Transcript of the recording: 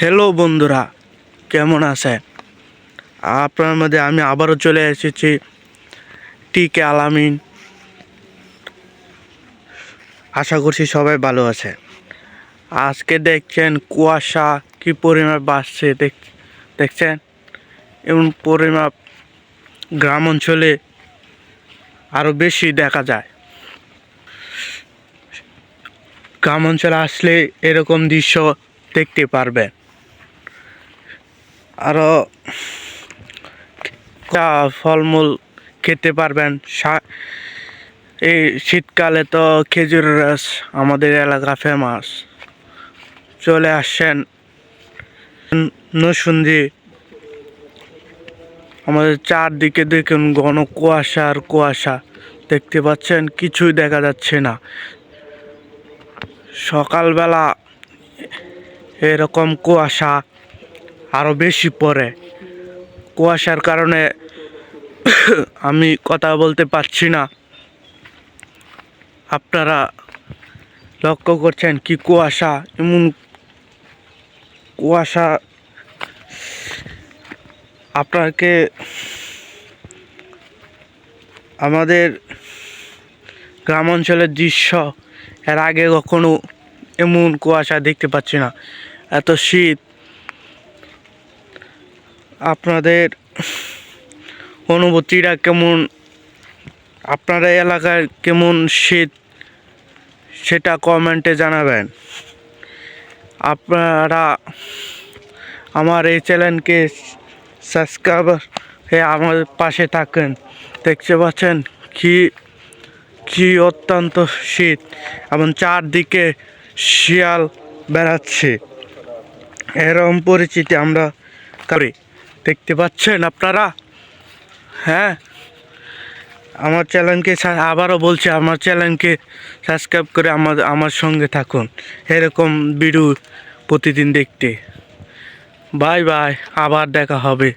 Hello বন্ধুরা, কেমন আছে আপনার মধ্যে আমি আবারও চলে এসেছি টিকে আলামিন। আশা করছি সবাই ভালো আছে আজকে দেখছেন কুয়াশা, কি পরিমাপ বাড়ছে দেখ, দেখছেন? এমন পরিমাপ গ্রাম অঞ্চলে আরও বেশি দেখা যায়। গ্রাম অঞ্চলে আসলে এরকম দৃশ্য দেখতে পারবেন। আরও ফলমূল খেতে পারবেন। এই শীতকালে তো খেজুরের রস আমাদের এলাকা ফেমাস চলে আসছেন নসুন্দি আমাদের চারদিকে দেখুন ঘন কুয়াশা আর কুয়াশা। দেখতে পাচ্ছেন, কিছুই দেখা যাচ্ছে না। সকালবেলা এরকম কুয়াশা। আরও বেশি পড়ে কুয়াশার কারণে আমি কথা বলতে পারছি না। আপনারা লক্ষ্য করছেন কি কুয়াশা? এমন কুয়াশা আপনাকে আমাদের গ্রাম অঞ্চলের দৃশ্য এর আগে কখনো এমন কুয়াশা দেখতে পাচ্ছি না। এত শীত আপনাদের অনুভূতিটা কেমন? আপনার এলাকায় কেমন শীত? সেটা কমেন্টে জানাবেন। আপনারা আমার এই চ্যানেলকে সাবস্ক্রাইব হয়ে আমার পাশে থাকেন। দেখতে পাচ্ছেন কি কি অত্যন্ত শীত এবং চারদিকে শিয়াল বেড়াচ্ছে। এরকম পরিচিতি আমরা করি। দেখতে পাচ্ছেন আপনারা? হ্যাঁ? আমার চ্যানেলকে আবারও বলছি, আমার চ্যানেলকে সাবস্ক্রাইব করে আমার আমার সঙ্গে থাকুন। এরকম ভিডিও প্রতিদিন দেখতে। বাই বাই, আবার দেখা হবে।